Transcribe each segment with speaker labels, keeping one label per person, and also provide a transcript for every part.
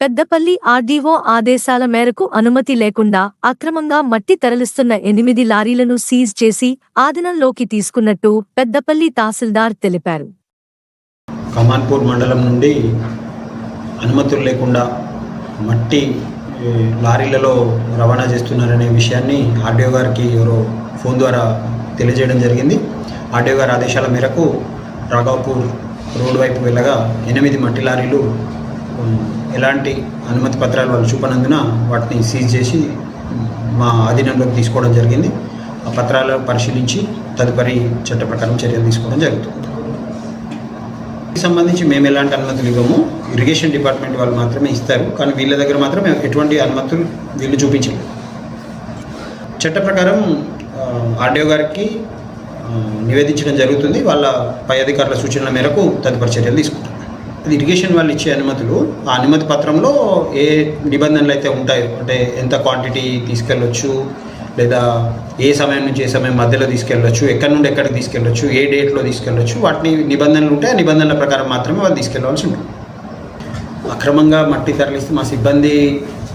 Speaker 1: Peddapalli RDO ఆదేశాల మేరకు అనుమతి లేకుండా అక్రమంగా మట్టి తరలిస్తున్న ఎనిమిది లారీలను సీజ్ చేసి ఆధీనంలోకి తీసుకున్నట్టు పెద్దపల్లి తహసీల్దార్ తెలిపారు.
Speaker 2: కమాన్పూర్ మండలం నుండి అనుమతులు లేకుండా మట్టి లారీలలో రవాణా చేస్తున్నారనే విషయాన్ని ఆర్డీఓ గారికి ఎవరో ఫోన్ ద్వారా తెలియజేయడం జరిగింది. ఆర్డీఓ గారి ఆదేశాల మేరకు రాఘవపూర్ రోడ్ వైపు వెళ్ళగా ఎనిమిది మట్టి లారీలు ఎలాంటి అనుమతి పత్రాలు వాళ్ళు చూపనందున వాటిని సీజ్ చేసి మా ఆధీనంలోకి తీసుకోవడం జరిగింది. ఆ పత్రాలు పరిశీలించి తదుపరి చట్ట ప్రకారం చర్యలు తీసుకోవడం జరుగుతుంది. సంబంధించి మేము ఎలాంటి అనుమతులు ఇవ్వము. ఇరిగేషన్ డిపార్ట్మెంట్ వాళ్ళు మాత్రమే ఇస్తారు. కానీ వీళ్ళ దగ్గర మాత్రం ఎటువంటి అనుమతులు వీళ్ళు చూపించలేదు. చట్ట ప్రకారం ఆర్డీఓ గారికి నివేదించడం జరుగుతుంది. వాళ్ళ పై అధికారుల సూచనల మేరకు తదుపరి చర్యలు తీసుకుంటాం. ఇరిగేషన్ వాళ్ళు ఇచ్చే అనుమతులు ఆ అనుమతి పత్రంలో ఏ నిబంధనలు అయితే ఉంటాయో అంటే ఎంత క్వాంటిటీ తీసుకెళ్ళొచ్చు లేదా ఏ సమయం నుంచి ఏ సమయం మధ్యలో తీసుకెళ్ళొచ్చు ఎక్కడి నుండి ఎక్కడికి తీసుకెళ్ళొచ్చు ఏ డేట్లో తీసుకెళ్ళొచ్చు వాటిని నిబంధనలు ఉంటే ఆ నిబంధనల ప్రకారం మాత్రమే వాళ్ళు తీసుకెళ్ళవలసి ఉంటుంది. అక్రమంగా మట్టి తరలిస్తే మా సిబ్బంది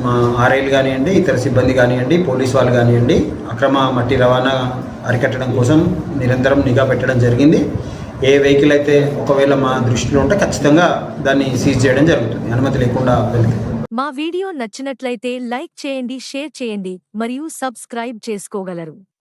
Speaker 2: మా ఆర్ఐలు కానివ్వండి ఇతర సిబ్బంది కానివ్వండి పోలీస్ వాళ్ళు కానివ్వండి అక్రమ మట్టి రవాణా అరికట్టడం కోసం నిరంతరం నిఘా పెట్టడం జరిగింది. ఏ వెహికల్ అయితే ఒకవేళ మా దృష్టిలో ఉంటే ఖచ్చితంగా దాన్ని సీజ్ చేయడం జరుగుతుంది. అనుమతి లేకుండా
Speaker 1: మా వీడియో నచ్చినట్లయితే లైక్ చేయండి షేర్ చేయండి మరియు సబ్స్క్రైబ్ చేసుకోగలరు.